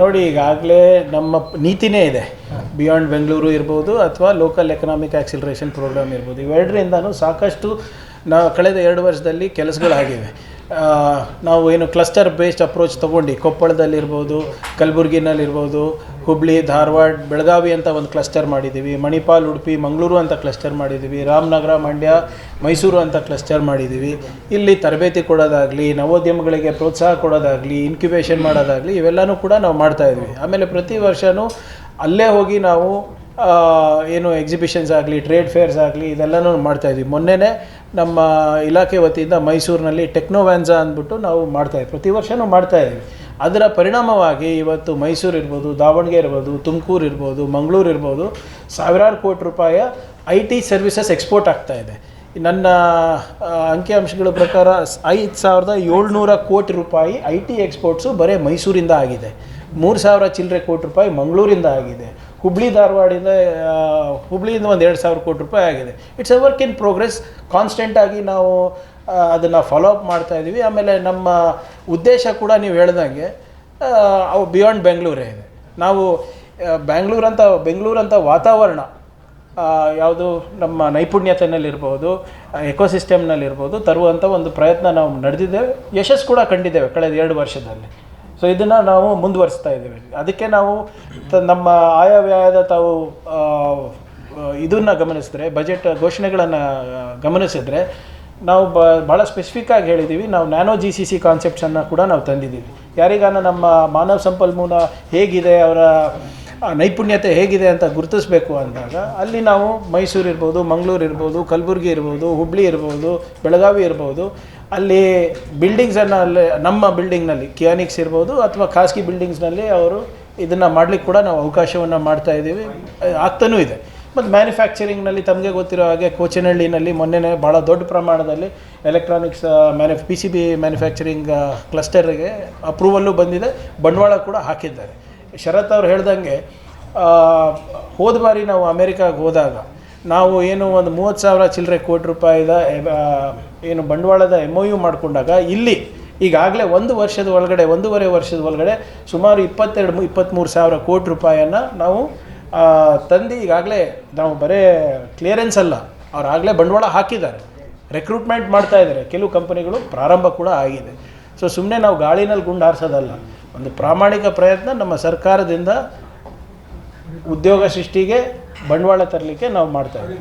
ನೋಡಿ, ಈಗಾಗಲೇ ನಮ್ಮ ನೀತಿನೇ ಇದೆ. ಬಿಯಾಂಡ್ ಬೆಂಗಳೂರು ಇರ್ಬೋದು ಅಥವಾ ಲೋಕಲ್ ಎಕನಾಮಿಕ್ ಆಕ್ಸಿಲರೇಷನ್ ಪ್ರೋಗ್ರಾಮ್ ಇರ್ಬೋದು. ಇವೆರಡರಿಂದನೂ ಸಾಕಷ್ಟು ನಾ ಕಳೆದ ಎರಡು ವರ್ಷದಲ್ಲಿ ಕೆಲಸಗಳಾಗಿವೆ. ನಾವು ಏನು ಕ್ಲಸ್ಟರ್ ಬೇಸ್ಡ್ ಅಪ್ರೋಚ್ ತೊಗೊಂಡು ಕೊಪ್ಪಳದಲ್ಲಿರ್ಬೋದು ಕಲಬುರ್ಗಿನಲ್ಲಿರ್ಬೋದು ಹುಬ್ಳಿ, ಧಾರವಾಡ, ಬೆಳಗಾವಿ ಅಂತ ಒಂದು ಕ್ಲಸ್ಟರ್ ಮಾಡಿದ್ದೀವಿ, ಮಣಿಪಾಲ್, ಉಡುಪಿ, ಮಂಗಳೂರು ಅಂತ ಕ್ಲಸ್ಟರ್ ಮಾಡಿದ್ದೀವಿ, ರಾಮನಗರ, ಮಂಡ್ಯ, ಮೈಸೂರು ಅಂತ ಕ್ಲಸ್ಟರ್ ಮಾಡಿದ್ದೀವಿ. ಇಲ್ಲಿ ತರಬೇತಿ ಕೊಡೋದಾಗಲಿ, ನವೋದ್ಯಮಗಳಿಗೆ ಪ್ರೋತ್ಸಾಹ ಕೊಡೋದಾಗಲಿ ಇನ್ಕ್ಯುಬೇಷನ್ ಮಾಡೋದಾಗಲಿ, ಇವೆಲ್ಲನೂ ಕೂಡ ನಾವು ಮಾಡ್ತಾಯಿದ್ವಿ ಆಮೇಲೆ ಪ್ರತಿ ವರ್ಷವೂ ಅಲ್ಲೇ ಹೋಗಿ ನಾವು ಏನು ಎಕ್ಸಿಬಿಷನ್ಸ್ ಆಗಲಿ ಟ್ರೇಡ್ ಫೇರ್ಸ್ ಆಗಲಿ, ಇದೆಲ್ಲನೂ ಮಾಡ್ತಾಯಿದ್ವಿ ಮೊನ್ನೆನೇ ನಮ್ಮ ಇಲಾಖೆ ವತಿಯಿಂದ ಮೈಸೂರಿನಲ್ಲಿ ಟೆಕ್ನೋವ್ಯಾನ್ಸಾ ಅಂದ್ಬಿಟ್ಟು ನಾವು ಮಾಡ್ತಾಯಿದ್ವಿ ಪ್ರತಿ ವರ್ಷವೂ ಮಾಡ್ತಾಯಿದ್ವಿ ಅದರ ಪರಿಣಾಮವಾಗಿ ಇವತ್ತು ಮೈಸೂರು ಇರ್ಬೋದು, ದಾವಣಗೆರೆ ಇರ್ಬೋದು, ತುಮಕೂರು ಇರ್ಬೋದು, ಮಂಗಳೂರು ಇರ್ಬೋದು, ಸಾವಿರಾರು ಕೋಟಿ ರೂಪಾಯಿಯ ಐ ಟಿ ಸರ್ವಿಸಸ್ ಎಕ್ಸ್ಪೋರ್ಟ್ ಇದೆ. ನನ್ನ ಅಂಕಿಅಂಶಗಳ ಪ್ರಕಾರ ಐದು ಸಾವಿರದ ಏಳ್ನೂರ ಕೋಟಿ ರೂಪಾಯಿ ಐ ಟಿ ಎಕ್ಸ್ಪೋರ್ಟ್ಸು ಬರೀ ಮೈಸೂರಿಂದ ಆಗಿದೆ. ಮೂರು ಸಾವಿರ ಚಿಲ್ಲರೆ ಕೋಟಿ ರೂಪಾಯಿ ಮಂಗಳೂರಿಂದ ಆಗಿದೆ. ಹುಬ್ಳಿ ಧಾರವಾಡಿಂದ ಹುಬ್ಳಿಯಿಂದ ಒಂದು ಎರಡು ಸಾವಿರ ಕೋಟಿ ರೂಪಾಯಿ ಆಗಿದೆ. It's a work in progress ಕಾನ್ಸ್ಟೆಂಟಾಗಿ ನಾವು ಅದನ್ನು ಫಾಲೋ ಅಪ್ ಮಾಡ್ತಾ ಇದ್ದೀವಿ ಆಮೇಲೆ ನಮ್ಮ ಉದ್ದೇಶ ಕೂಡ ನೀವು ಹೇಳ್ದಂಗೆ ಅವು ಬಿಯಾಂಡ್ ಬೆಂಗಳೂರೇ ಇದೆ. ನಾವು ಬೆಂಗಳೂರು ಅಂತ ಬೆಂಗಳೂರು ಅಂತ ವಾತಾವರಣ ಯಾವುದು ನಮ್ಮ ನೈಪುಣ್ಯತೆಯಲ್ಲಿರ್ಬೋದು ಎಕೋಸಿಸ್ಟಮ್ನಲ್ಲಿರ್ಬೋದು ತರುವಂಥ ಒಂದು ಪ್ರಯತ್ನ ನಾವು ನಡೆದಿದ್ದೇವೆ. ಯಶಸ್ಸು ಕೂಡ ಕಂಡಿದ್ದೇವೆ ಕಳೆದ ಎರಡು ವರ್ಷದಲ್ಲಿ. ಸೊ ಇದನ್ನು ನಾವು ಮುಂದುವರಿಸ್ತಾ ಇದ್ದೇವೆ. ಅದಕ್ಕೆ ನಾವು ನಮ್ಮ ಆಯವ್ಯಯದ ತಾವು ಇದನ್ನು ಗಮನಿಸಿದ್ರೆ ಬಜೆಟ್ ಘೋಷಣೆಗಳನ್ನು ಗಮನಿಸಿದ್ರೆ, ನಾವು ಬ ಭಾಳ ಸ್ಪೆಸಿಫಿಕ್ಕಾಗಿ ಹೇಳಿದ್ದೀವಿ ನಾವು ನ್ಯಾನೋ ಜಿ ಸಿ ಸಿ ಕಾನ್ಸೆಪ್ಟ್ಸನ್ನು ಕೂಡ ನಾವು ತಂದಿದ್ದೀವಿ. ಯಾರಿಗಾನ ನಮ್ಮ ಮಾನವ ಸಂಪನ್ಮೂಲ ಹೇಗಿದೆ, ಅವರ ಆ ನೈಪುಣ್ಯತೆ ಹೇಗಿದೆ ಅಂತ ಗುರುತಿಸಬೇಕು ಅಂದಾಗ, ಅಲ್ಲಿ ನಾವು ಮೈಸೂರು ಇರ್ಬೋದು, ಮಂಗಳೂರು ಇರ್ಬೋದು, ಕಲಬುರ್ಗಿ ಇರ್ಬೋದು, ಹುಬ್ಳಿ ಇರ್ಬೋದು, ಬೆಳಗಾವಿ ಇರ್ಬೋದು, ಅಲ್ಲಿ ಬಿಲ್ಡಿಂಗ್ಸನ್ನು ಅಲ್ಲಿ, ನಮ್ಮ ಬಿಲ್ಡಿಂಗ್ನಲ್ಲಿ ಕಿಯಾನಿಕ್ಸ್ ಇರ್ಬೋದು ಅಥವಾ ಖಾಸಗಿ ಬಿಲ್ಡಿಂಗ್ಸ್ನಲ್ಲಿ ಅವರು ಇದನ್ನು ಮಾಡಲಿಕ್ಕೆ ಕೂಡ ನಾವು ಅವಕಾಶವನ್ನು ಮಾಡ್ತಾ ಇದ್ದೀವಿ. ಆಗ್ತಾನೂ ಇದೆ. ಮತ್ತು ಮ್ಯಾನುಫ್ಯಾಕ್ಚರಿಂಗ್ನಲ್ಲಿ ತಮಗೆ ಗೊತ್ತಿರೋ ಹಾಗೆ ಕೋಚನಹಳ್ಳಿನಲ್ಲಿ ಮೊನ್ನೆನೇ ಭಾಳ ದೊಡ್ಡ ಪ್ರಮಾಣದಲ್ಲಿ electronics manu P C B manufacturing ಕ್ಲಸ್ಟರ್ಗೆ approval ಬಂದಿದೆ. ಬಂಡವಾಳ ಕೂಡ ಹಾಕಿದ್ದಾರೆ. ಶರತ್ ಅವ್ರು ಹೇಳ್ದಂಗೆ ಹೋದ ಬಾರಿ ನಾವು ಅಮೇರಿಕಾಗೆ ಹೋದಾಗ, ನಾವು ಏನು ಒಂದು ಮೂವತ್ತು ಸಾವಿರ ಚಿಲ್ಲರೆ ಕೋಟಿ ರೂಪಾಯಿದ ಏನು ಬಂಡವಾಳದ ಎಂ ಒ ಯು ಮಾಡಿಕೊಂಡಾಗ, ಇಲ್ಲಿ ಈಗಾಗಲೇ ಒಂದು ವರ್ಷದ ಒಳಗಡೆ, ಒಂದೂವರೆ ವರ್ಷದ ಒಳಗಡೆ ಸುಮಾರು ಇಪ್ಪತ್ತೆರಡು ಇಪ್ಪತ್ತ್ಮೂರು ಸಾವಿರ ಕೋಟಿ ರೂಪಾಯಿಯನ್ನು ನಾವು ತಂದು ಈಗಾಗಲೇ ನಾವು ಬರೇ ಕ್ಲಿಯರೆನ್ಸ್ ಅಲ್ಲ ಅವ್ರು ಆಗಲೇ ಬಂಡವಾಳ ಹಾಕಿದ್ದಾರೆ. ರೆಕ್ರೂಟ್ಮೆಂಟ್ ಮಾಡ್ತಾ ಇದ್ದಾರೆ. ಕೆಲವು ಕಂಪನಿಗಳು ಪ್ರಾರಂಭ ಕೂಡ ಆಗಿದೆ. ಸೊ ಸುಮ್ಮನೆ ನಾವು ಗಾಳಿನಲ್ಲಿ ಗುಂಡು ಹಾರಿಸೋದಲ್ಲ ಒಂದು ಪ್ರಾಮಾಣಿಕ ಪ್ರಯತ್ನ ನಮ್ಮ ಸರ್ಕಾರದಿಂದ ಉದ್ಯೋಗ ಸೃಷ್ಟಿಗೆ ಬಂಡವಾಳ ತರಲಿಕ್ಕೆ ನಾವು ಮಾಡ್ತಾ ಇದ್ದೀವಿ.